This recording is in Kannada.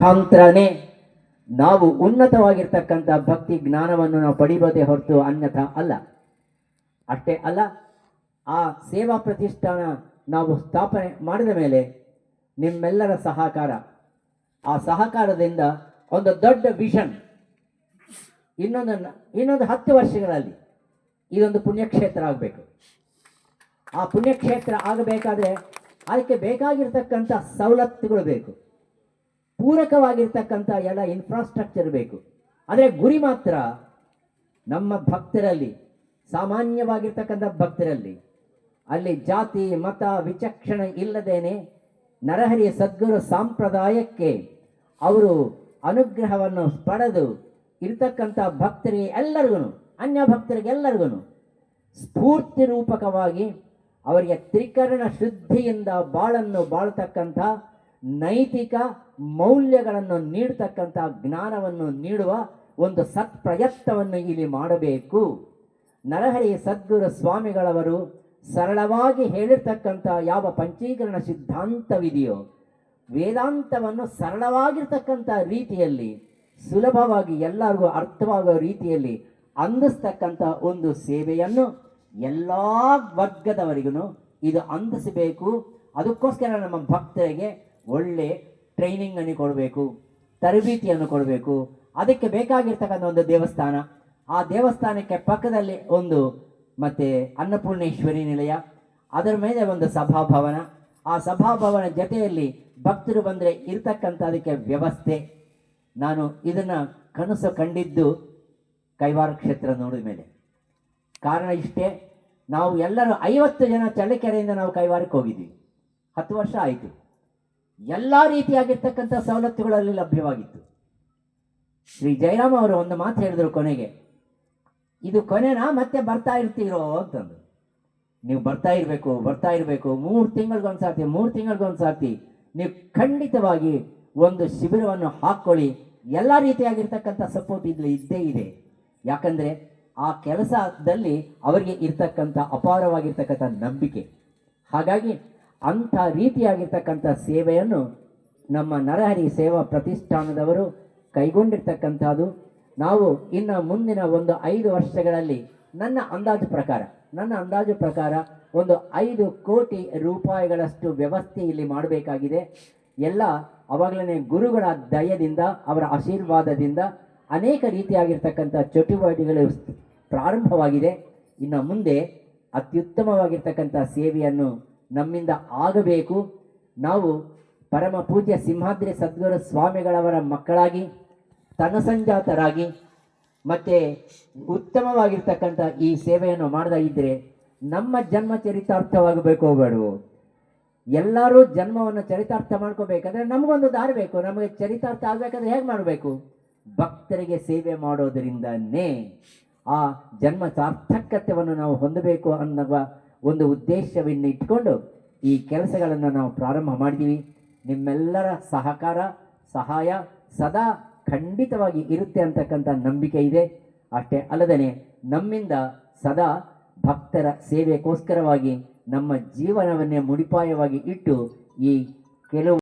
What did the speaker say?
ಮುಖಾಂತರನೇ ನಾವು ಉನ್ನತವಾಗಿರ್ತಕ್ಕಂಥ ಭಕ್ತಿ ಜ್ಞಾನವನ್ನು ನಾವು ಪಡಿಬೋದೇ ಹೊರತು ಅನ್ಯಥ ಅಲ್ಲ. ಅಷ್ಟೇ ಅಲ್ಲ, ಆ ಸೇವಾ ಪ್ರತಿಷ್ಠಾನ ನಾವು ಸ್ಥಾಪನೆ ಮಾಡಿದ ಮೇಲೆ ನಿಮ್ಮೆಲ್ಲರ ಸಹಕಾರ. ಆ ಸಹಕಾರದಿಂದ ಒಂದು ದೊಡ್ಡ ವಿಷನ್. ಇನ್ನೊಂದು ಇನ್ನೊಂದು ಹತ್ತು ವರ್ಷಗಳಲ್ಲಿ ಇದೊಂದು ಪುಣ್ಯಕ್ಷೇತ್ರ ಆಗಬೇಕು. ಆ ಪುಣ್ಯಕ್ಷೇತ್ರ ಆಗಬೇಕಾದ್ರೆ ಅದಕ್ಕೆ ಬೇಕಾಗಿರ್ತಕ್ಕಂಥ ಸವಲತ್ತುಗಳು ಬೇಕು. ಪೂರಕವಾಗಿರ್ತಕ್ಕಂಥ ಎಲ್ಲ ಇನ್ಫ್ರಾಸ್ಟ್ರಕ್ಚರ್ ಬೇಕು. ಆದರೆ ಗುರಿ ಮಾತ್ರ ನಮ್ಮ ಭಕ್ತರಲ್ಲಿ, ಸಾಮಾನ್ಯವಾಗಿರ್ತಕ್ಕಂಥ ಭಕ್ತರಲ್ಲಿ, ಅಲ್ಲಿ ಜಾತಿ, ಮತ, ವಿಚಕ್ಷಣೆ ಇಲ್ಲದೇನೆ ನರಹರಿಯ ಸದ್ಗುರು ಸಂಪ್ರದಾಯಕ್ಕೆ ಅವರು ಅನುಗ್ರಹವನ್ನು ಪಡೆದು ಇರ್ತಕ್ಕಂಥ ಭಕ್ತರಿಗೆ ಎಲ್ಲರಿಗೂ ಅನ್ಯ ಭಕ್ತರಿಗೆಲ್ಲರಿಗೂ ಸ್ಫೂರ್ತಿ ರೂಪಕವಾಗಿ ಅವರಿಗೆ ತ್ರಿಕರಣ ಶುದ್ಧಿಯಿಂದ ಬಾಳನ್ನು ಬಾಳ್ತಕ್ಕಂಥ ನೈತಿಕ ಮೌಲ್ಯಗಳನ್ನು ನೀಡ್ತಕ್ಕಂಥ ಜ್ಞಾನವನ್ನು ನೀಡುವ ಒಂದು ಸತ್ಪ್ರಯತ್ನವನ್ನು ಇಲ್ಲಿ ಮಾಡಬೇಕು. ನರಹರಿ ಸದ್ಗುರು ಸ್ವಾಮಿಗಳವರು ಸರಳವಾಗಿ ಹೇಳಿರ್ತಕ್ಕಂಥ ಯಾವ ಪಂಚೀಕರಣ ಸಿದ್ಧಾಂತವಿದೆಯೋ, ವೇದಾಂತವನ್ನು ಸರಳವಾಗಿರ್ತಕ್ಕಂಥ ರೀತಿಯಲ್ಲಿ, ಸುಲಭವಾಗಿ ಎಲ್ಲರಿಗೂ ಅರ್ಥವಾಗುವ ರೀತಿಯಲ್ಲಿ ಅಂದಿಸ್ತಕ್ಕಂಥ ಒಂದು ಸೇವೆಯನ್ನು ಎಲ್ಲ ವರ್ಗದವರಿಗೂ ಇದು ಅಂದಿಸಬೇಕು. ಅದಕ್ಕೋಸ್ಕರ ನಮ್ಮ ಭಕ್ತರಿಗೆ ಒಳ್ಳೆ ಟ್ರೈನಿಂಗ್ ಅನ್ನು ಕೊಡಬೇಕು, ತರಬೇತಿಯನ್ನು ಕೊಡಬೇಕು. ಅದಕ್ಕೆ ಬೇಕಾಗಿರ್ತಕ್ಕಂಥ ಒಂದು ದೇವಸ್ಥಾನ. ಆ ದೇವಸ್ಥಾನಕ್ಕೆ ಪಕ್ಕದಲ್ಲಿ ಒಂದು ಮತ್ತೆ ಅನ್ನಪೂರ್ಣೇಶ್ವರಿ ನಿಲಯ, ಅದರ ಮೇಲೆ ಒಂದು ಸಭಾಭವನ. ಆ ಸಭಾಭವನ ಜೊತೆಯಲ್ಲಿ ಭಕ್ತರು ಬಂದರೆ ಇರ್ತಕ್ಕಂಥ ಅದಕ್ಕೆ ವ್ಯವಸ್ಥೆ. ನಾನು ಇದನ್ನು ಕನಸು ಕಂಡಿದ್ದು ಕೈವಾರ ಕ್ಷೇತ್ರ ನೋಡಿದ ಮೇಲೆ. ಕಾರಣ ಇಷ್ಟೇ, ನಾವು ಎಲ್ಲರೂ ಐವತ್ತು ಜನ ಚಳ್ಳಕೆರೆಯಿಂದ ನಾವು ಕೈವಾರಕ್ಕೆ ಹೋಗಿದ್ದೀವಿ ಹತ್ತು ವರ್ಷ ಆಯಿತು. ಎಲ್ಲ ರೀತಿಯಾಗಿರ್ತಕ್ಕಂಥ ಸವಲತ್ತುಗಳಲ್ಲಿ ಲಭ್ಯವಾಗಿತ್ತು. ಶ್ರೀ ಜಯರಾಮ್ ಅವರು ಒಂದು ಮಾತು ಹೇಳಿದ್ರು ಕೊನೆಗೆ, ಇದು ಕೊನೆನಾ ಮತ್ತೆ ಬರ್ತಾ ಇರ್ತೀರೋ? ಅಂತಂದು ನೀವು ಬರ್ತಾ ಇರಬೇಕು ಬರ್ತಾ ಇರಬೇಕು. ಮೂರು ತಿಂಗಳಿಗೊಂದು ಸಾರ್ತಿ, ಮೂರು ತಿಂಗಳಿಗೊಂದು ಸಾರ್ತಿ ನೀವು ಖಂಡಿತವಾಗಿ ಒಂದು ಶಿಬಿರವನ್ನು ಹಾಕ್ಕೊಳ್ಳಿ. ಎಲ್ಲ ರೀತಿಯಾಗಿರ್ತಕ್ಕಂಥ ಸಪೋರ್ಟ್ ಇಲ್ಲಿ ಇದ್ದೇ ಇದೆ. ಯಾಕಂದರೆ ಆ ಕೆಲಸದಲ್ಲಿ ಅವರಿಗೆ ಇರ್ತಕ್ಕಂಥ ಅಪಾರವಾಗಿರ್ತಕ್ಕಂಥ ನಂಬಿಕೆ. ಹಾಗಾಗಿ ಅಂಥ ರೀತಿಯಾಗಿರ್ತಕ್ಕಂಥ ಸೇವೆಯನ್ನು ನಮ್ಮ ನರಹರಿ ಸೇವಾ ಪ್ರತಿಷ್ಠಾನದವರು ಕೈಗೊಂಡಿರ್ತಕ್ಕಂಥದ್ದು. ನಾವು ಇನ್ನು ಮುಂದಿನ ಒಂದು ಐದು ವರ್ಷಗಳಲ್ಲಿ ನನ್ನ ಅಂದಾಜು ಪ್ರಕಾರ, ನನ್ನ ಅಂದಾಜು ಪ್ರಕಾರ ಒಂದು ಐದು ಕೋಟಿ ರೂಪಾಯಿಗಳಷ್ಟು ವ್ಯವಸ್ಥೆ ಇಲ್ಲಿ ಮಾಡಬೇಕಾಗಿದೆ. ಎಲ್ಲ ಅವಾಗಲೇ ಗುರುಗಳ ದಯದಿಂದ, ಅವರ ಆಶೀರ್ವಾದದಿಂದ ಅನೇಕ ರೀತಿಯಾಗಿರ್ತಕ್ಕಂಥ ಚಟುವಟಿಕೆಗಳು ಪ್ರಾರಂಭವಾಗಿದೆ. ಇನ್ನು ಮುಂದೆ ಅತ್ಯುತ್ತಮವಾಗಿರ್ತಕ್ಕಂಥ ಸೇವೆಯನ್ನು ನಮ್ಮಿಂದ ಆಗಬೇಕು. ನಾವು ಪರಮ ಪೂಜ್ಯ ಸಿಂಹಾದ್ರಿ ಸದ್ಗುರು ಸ್ವಾಮಿಗಳವರ ಮಕ್ಕಳಾಗಿ, ತನಸಂಜಾತರಾಗಿ, ಮತ್ತು ಉತ್ತಮವಾಗಿರ್ತಕ್ಕಂಥ ಈ ಸೇವೆಯನ್ನು ಮಾಡದ ಇದ್ದರೆ ನಮ್ಮ ಜನ್ಮ ಚರಿತಾರ್ಥವಾಗಬೇಕು ಬೇಡವು ಎಲ್ಲರೂ ಜನ್ಮವನ್ನು ಚರಿತಾರ್ಥ ಮಾಡ್ಕೋಬೇಕಂದ್ರೆ ನಮಗೊಂದು ದಾರಿ ಬೇಕು. ನಮಗೆ ಚರಿತಾರ್ಥ ಆಗಬೇಕಂದ್ರೆ ಹೇಗೆ ಮಾಡಬೇಕು? ಭಕ್ತರಿಗೆ ಸೇವೆ ಮಾಡೋದರಿಂದನೇ ಆ ಜನ್ಮ ಸಾರ್ಥಕತೆಯನ್ನು ನಾವು ಹೊಂದಬೇಕು ಅನ್ನುವ ಒಂದು ಉದ್ದೇಶವನ್ನು ಇಟ್ಕೊಂಡು ಈ ಕೆಲಸಗಳನ್ನು ನಾವು ಪ್ರಾರಂಭ ಮಾಡಿದ್ದೀವಿ ನಿಮ್ಮೆಲ್ಲರ ಸಹಕಾರ, ಸಹಾಯ ಸದಾ ಖಂಡಿತವಾಗಿ ಇರುತ್ತೆ ಅಂತಕ್ಕಂಥ ನಂಬಿಕೆ ಇದೆ. ಅಷ್ಟೇ ಅಲ್ಲದೇ ನಮ್ಮಿಂದ ಸದಾ ಭಕ್ತರ ಸೇವೆಗೋಸ್ಕರವಾಗಿ ನಮ್ಮ ಜೀವನವನ್ನೇ ಮುಡಿಪಾಯವಾಗಿ ಇಟ್ಟು ಈ ಕೆಲವು